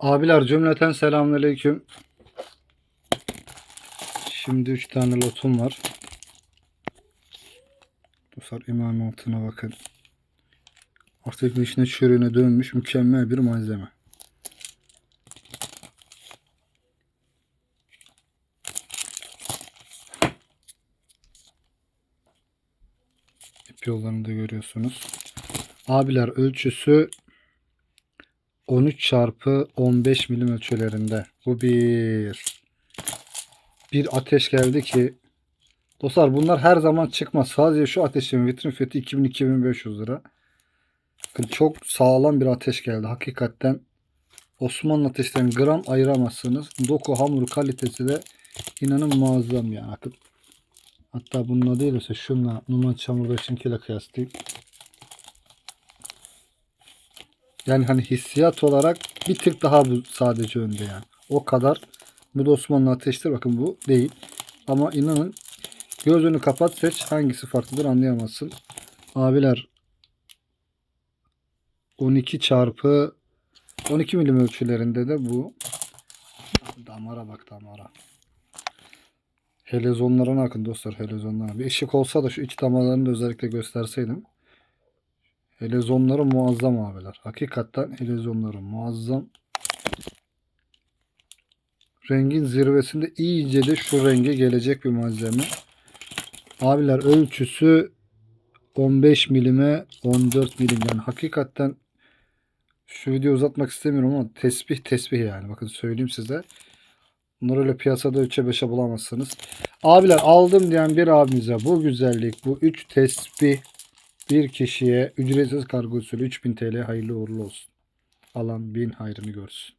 Abiler cümleten selamünaleyküm. Şimdi 3 tane lotum var. Dostlar imam altına bakın. Artık içine çürüğüne dönmüş mükemmel bir malzeme. İp yollarını da görüyorsunuz. Abiler ölçüsü 13 çarpı 15 milim ölçülerinde. Bu bir. Bir ateş geldi ki dostlar bunlar her zaman çıkmaz. Sadece şu ateşin vitrin fiyatı 2000-2500 lira. Çok sağlam bir ateş geldi. Hakikaten Osmanlı ateşten gram ayıramazsınız. Doku hamuru kalitesi de inanın muazzam yani. Hatta bununla değil ise şunla Numan Çamur 5'inkiyle kıyaslayayım. Yani hani hissiyat olarak bir tık daha bu sadece önde yani. O kadar. Bu da Osmanlı ateştir. Bakın bu değil. Ama inanın gözünü kapat seç hangisi farklıdır anlayamazsın. Abiler 12 çarpı 12 milim ölçülerinde de bu. Damara bak damara. Helezonlarına bakın dostlar helezonlara. Bir ışık olsa da şu iç damarlarını da özellikle gösterseydim. Helezonları muazzam abiler. Hakikaten helezonları muazzam. Rengin zirvesinde iyice de şu renge gelecek bir malzeme. Abiler ölçüsü 15 milime 14 milim yani hakikaten şu videoyu uzatmak istemiyorum ama tesbih tesbih yani bakın söyleyeyim size. Bunları öyle piyasada 3'e 5'e bulamazsınız. Abiler aldım diyen bir abimize bu güzellik bu 3 tesbih bir kişiye ücretsiz kargo usulü 3000 TL hayırlı uğurlu olsun. Alan bin hayrını görsün.